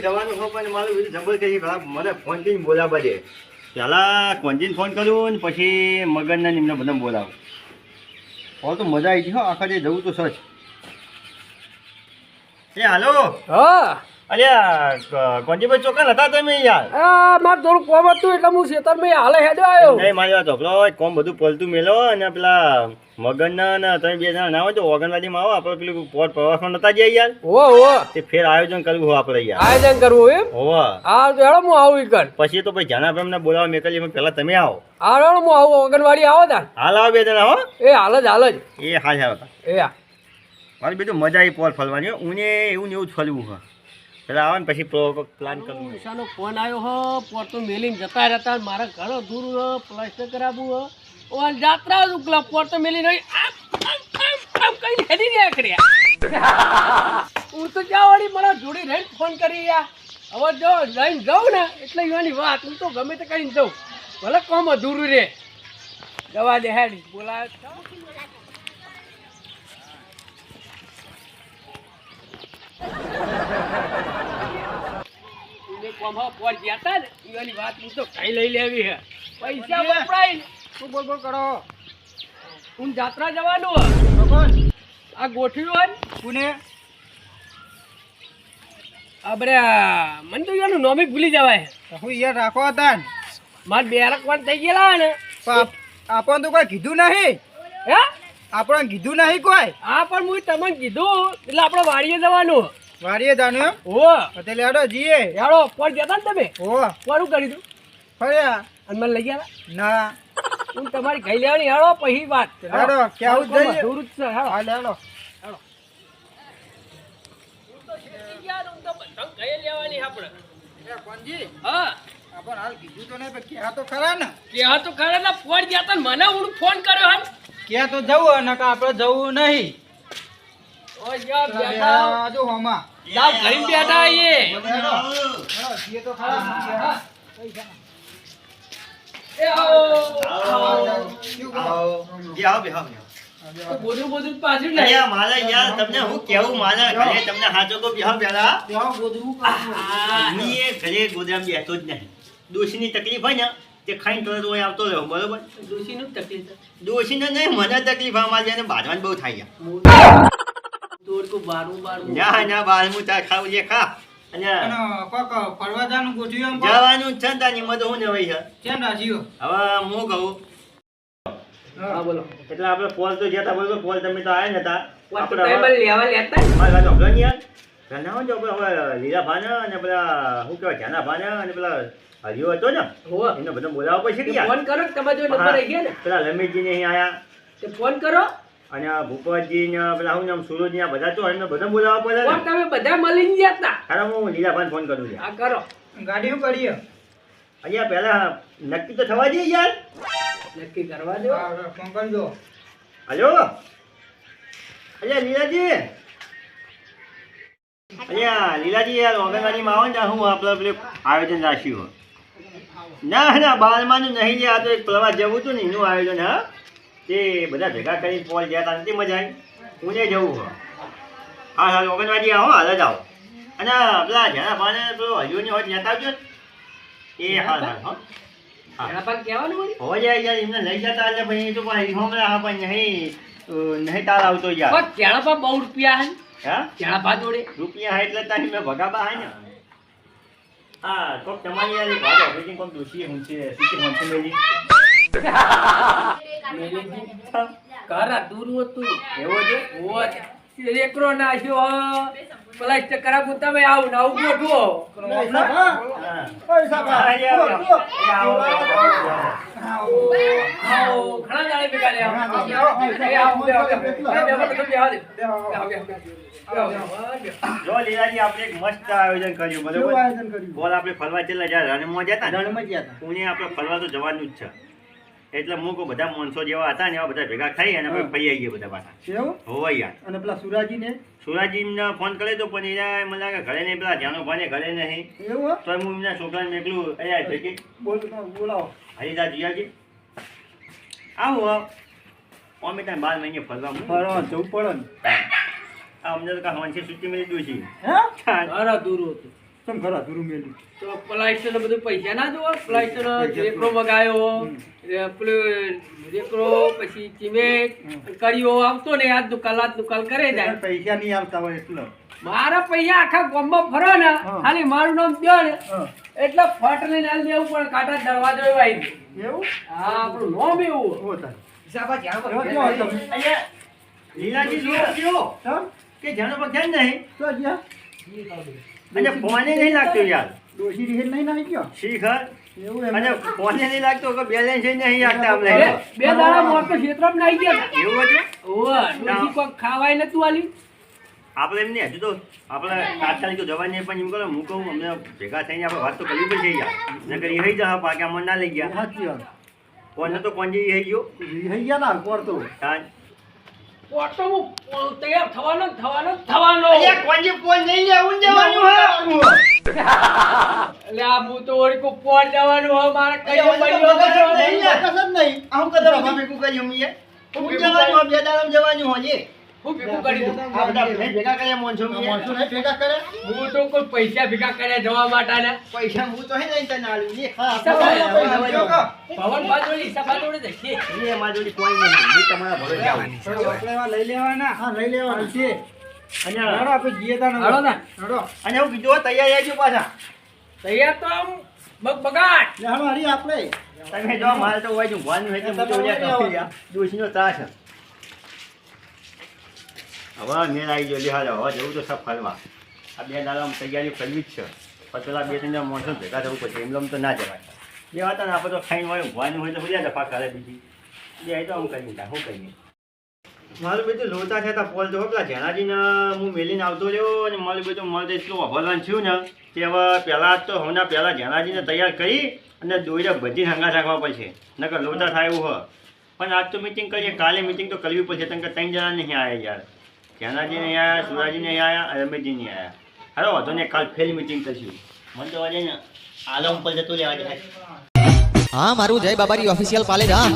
જવાનું પણ મારું બધું જબર કરી ખરાબ મને ફોન કરીને બોલાવવા દે. પહેલા કોંજીને ફોન કર્યો ને પછી મગનને નિમને બધા બોલાવો. હવે તો મજા આવી ગઈ હો આખા જે જવું તો સચ એ હાલો. હા. અલ્યા કોંજીભાઈ ચોકન હતા તમે યાર? આ મારે થોડું કોમ હતું એટલે હું ખેતરમાં હાલે હેડો આવ્યો. નહીં મારી વાત કોમ બધું પલતું મેલો અને પેલા મગનના ને તમે બે જણા ના હોય તો ઓગણવાદીમાં આવો આપણે પેલું પોટ પ્રવાસમાં નતા જઈએ યાર? ઓ હો તે ફેર આયોજન કરવું આપણે યાર. આયોજન કરવું એમ? હા તો હેડો હું આવું ઈકન પછી તો ભાઈ જાના એમને મેં મેકલી પેલા તમે આવો. હા હેડો હું આવું ઓગણવાડી આવો તા હાલ આવો બે જણા હો. એ હાલ જ હાલ જ. એ હાલ હાલ. એ હા. મારી બીજું મજા આવી પોલ ફરવાની હું. એવું ને એવું જ ફરવું હોય. આવે ને પછી પ્લાન કરવું ઈશાનો ફોન આવ્યો હો. પોર તો મેલીને જતા રહેતા મારા ઘર દૂર હો. પ્લાસ્ટર કરાવવું હો. ઓન જાત્રા જ ઉકલા પોટ તો મેલીને આમ, કઈ હેડી રહ્યા કર્યા હું તો જ્યાં વળી મને જોડી રહીને ફોન કરી યા હવે જો જઈને જાઉં ને એટલે એવાની વાત હું તો ગમે તે કહીને જાઉં. ભલે કોમ અધૂરું રે દવા દે હેડી. બોલાવે એને કોમા પોર ગયા ને એવાની વાત હું તો કઈ લઈ લેવી હે. પૈસા વપરાય ને. બોલ બોલ કરો? હું જાત્રા જવાનું આ ગોઠવ્યું હોય પુણે. આપણે મને તો એનું નોમી ભૂલી જવાય. હું યાર રાખો હતા ને. મારે બેરક વાર થઈ ગયેલા ને. પણ આપણને તો કોઈ કીધું નહીં. હે? આપણને કીધું નહીં કોઈ. હા પણ હું તમને કીધું એટલે આપણે વાડીએ જવાનું. વાડીએ જાણ્યું એમ? હો એટલે લેડો જીએ. યારો પર જતા તા ને તમે? ઓ. પરું કરી દઉં? ફર્યા. અને મને લઈ ગયા? ના. હું તમારી ગઈ લેવાની હેડો પછી વાત. હેડો, કેવું જઈએ? દૂર જ છે હા લેડો. એ કોણજી હા. આપણને હાલ કીધું તો નહીં પણ ક્યાં તો ખરા ને? કે આ તો ખરે ના ફોન ગયા તા મને હું ફોન કર્યો હા ક્યાં તો જવું નકા આપણે જવું નહીં. જાવ ઘરે બેઠા આઈએ તો ખરા એ આવો કેવું આવો આવો આવો. બોધું બોધું પાછું નહીં મારા યાર તમને હું કેવું મારા ઘરે? તમને હાચો તો બેહો પેલા બેહો, આ, હું એ ઘરે ગોદામ બેઠો જ નહીં. ડોશીની તકલીફ હોય ને તે ખાઈને તરત હોય આવતો રહ્યો બરોબર? ડોશીનું જ તકલીફ છે. ડોશીને નહીં મને તકલીફ અમારી એને બાંધવાની બહુ થાય છે. બારું બારું ના ના બાર હું તાર ખાવું છે ખા. અને અને કોક ફરવા ગોઠવ્યું એમ જવાનું છે તાની મત હું નવાઈ છે. કેમ રાજીઓ? હવે હું કહું? હા. બોલો. એટલે આપણે પોલ તો જતા બરોબર પોલ તમે તો આવ્યા નતા. વાત તો આપણે ટેબલ લેવા લેતા ને. મારી વાત યાર. ઘરના હોય ને તો આપણે હવે લીલા ભાના અને પેલા શું કહેવાય જાના ભાના અને પેલા હરિયો હતો ને. એમને બધા કે યાર? ફોન કરો તમે તમારે જો નંબર આવી ગયા ને? પેલા રમેશજીને અહીં આયા. ફોન કરો. અને આ ભૂપતજી ને પેલા હું નામ સુરજ ને બધા તો એમને બધા બોલાવવા પડે ને? તમે બધા મળીને ગયા હતા હારા હું લીલાભાઈ ફોન કરું છું. હા કરો. ગાડી શું કરીએ? અહીંયા પહેલા નક્કી તો થવા દે યાર. નક્કી કરવા દો. હા, ફોન કરજો હલો. અલ્યા લીલાજી. અલ્યા લીલાજી યાર ઓગણવાડીમાં આવો ને હું આપણે પેલું આયોજન રાખ્યું ના ના બારમાનું નહીં લે આ તો એક પ્રવાસ જવું હતું ને એનું આયોજન હા? તે બધા ભેગા કરીને પોલ ગયા હતા તે મજા આવી. હું નહીં જવું હા હા હા ઓગણવાડી આવો હાલ જ આવો. અને પેલા જેના પાને પેલો હજુની હોય લેતા આવજો એ હાલ હાલ હા. હા. એના પર હો જાય યાર એમને લઈ જતા ભાઈ તો હા પણ નહીં નહીં તાર આવતો યાર. પણ બહુ રૂપિયા એટલે તારી મેં ભગાબા હા ને? હા. કોક તમારી કોક દોશી હું છે દૂર હતું એવો છે ઓવો. નાખ્યો આવું ને ઘણા દાડે. જો લીલાજી આપણે એક મસ્ત આયોજન કર્યું બરોબર બોલ આપણે ફરવા ચેલા જાય રણમાં જતા રણમાં હતા. પુણે આપણે ફરવા તો જવાનું જ છે એટલે હું કહું બધા માણસો જેવા હતા ને એવા બધા ભેગા થઈ અને ફરી આવીએ બધા પાછા. હોવા યાર. અને પેલા સુરાજી ને સુરાજીને ફોન કરે તો પણ એના મને લાગે ઘરે નહીં પેલા ધ્યાનો ભાને ઘરે નહીં. એવું તો હું એમના છોકરાને મેકલું અહીંયા ભેગી બોલ બોલાવો. હરિદા જીયાજી. આવો આવ. અમે ત્યાં બાર મહિને ફરવા. ફરવા જવું પડે આ અમને તો કાંઈ વાંચી સૂચી મળી દઉં છે. હે? ઘર દૂર હતું. તમ ઘર અધૂરું મેલ્યું. તો પ્લાસ્ટર ને બધું પૈસા ના જોવો પ્લાસ્ટર રેકરો મગાયો રેકડો પછી સિમેન્ટ કર્યો આવતો ને આ દુકાન આજ દુકાન કરે જાય. પૈસા નહીં આવતા હોય એટલે. મારા પૈસા આખા ગોમ્બો ફરો ને ખાલી મારું નામ દ્યો ને. એટલે ફટ લઈને આલી દેવું પણ કાંટા દરવાજો એવા આવી દે. એવું? હા આપણું નામ એવું. હિસાબા જ્યાં લીલાજી જુઓ કે જાનો પર ધ્યાન નહીં? તો જ્યાં? અને ફોને નહીં લાગતો યાર. ડોશી રીહેલ નહીં નાહી ગયો? શીખર. એવું અને ફોને નહીં લાગતો કે બેલેન્સ નહીં લાગતા અમને બે દાડા મોર તો નાઈ ગયા. એવું હતું? ઓવા ડોશી કોક ખાવાય નતું આલી? આપણે એમ નહીં હજુ તો આપણે તાત્કાલિક તો જવા પણ એમ કરો હું કહું અમને ભેગા થઈને આપણે વાત તો કરવી પડશે યાર. નકર એ હઈ જા પાકે અમને ના લઈ ગયા. સાચી વાત. કોને તો કોણ જે હઈ ગયો? રીહાઈ ગયા ના કોર તો? તાન. પોટો તૈયાર થવાનો થવાનો થવાનો. અલ્યા કોણજી ફોન નહીં લેવું જવાનું હા. એટલે આ હું તો વળી કોઈ જવાનું મારે કઈ નહીં નહીં. આવું કદમ અમે ભેગું કર્યું મેં હું જવાનું બે દાડામાં જવાનું હોય હું ભેગું કરી દઉં. આ બધા ભાઈ ભેગા કર્યા મોનસો મેં. ભેગા કરે? હું તો કોઈ પૈસા ભેગા કર્યા જવા માટે પૈસા હું તો હે નહીં તને આલું આવે, બાજુ બાજુ જશે એ કોઈ નહીં હું તમારા ભરોસે આવું. લઈ લેવાના. હા લઈ લેવાના. છે અને હાલો આપણે. અને હું કીધું હો, તૈયાર રહેજો પાછા. તૈયાર તો આમ બગ બગાટ લે હરી આપણે. તમે જો મારે તો હોય ભણવાનું હોય તો ત્રાસ છે. હવે મેળ આવી ગયો લે હવે જવું તો સબ ફરવા. આ બે દાડામાં તૈયારી કરવી જ છે. પણ પેલા બે ત્રણ માણસો ભેગા થવું પડશે, એમ તો ના જવાય. બે હતા ને આપણે તો ખાઈને હોય ભવાની હોય તો બધા દફા કરે બીજી. બે તો આમ કરી શું કરીએ? મારું બધું લોતા થતા પોલ તો પેલા જેનાજીને હું મેલીને આવતો રહ્યો અને મારું બધું મારે એટલું અભરવાન થયું ને, કે હવે પહેલાં તો હમણાં પહેલાં જેનાજીને તૈયાર કરી અને દોઈને બધી હંગા રાખવા પડશે. નકર લોતા થાય એવું હોય પણ આજ તો મિટિંગ કરીએ, કાલે મિટિંગ તો કરવી પડશે કારણ કે ત્રણ જણા નહીં આવે યાર. જેનાજી નહીં આવ્યા સુરાજી નહીં આવ્યા અને રમેશજી નહીં આવ્યા હાલો વાંધો ને કાલ ફેલ મિટિંગ થશું. મને તો આજે ને આલમ પર જતું રહેવા જાય હા મારું જય બાબારી ઓફિશિયલ પાલેજ હા.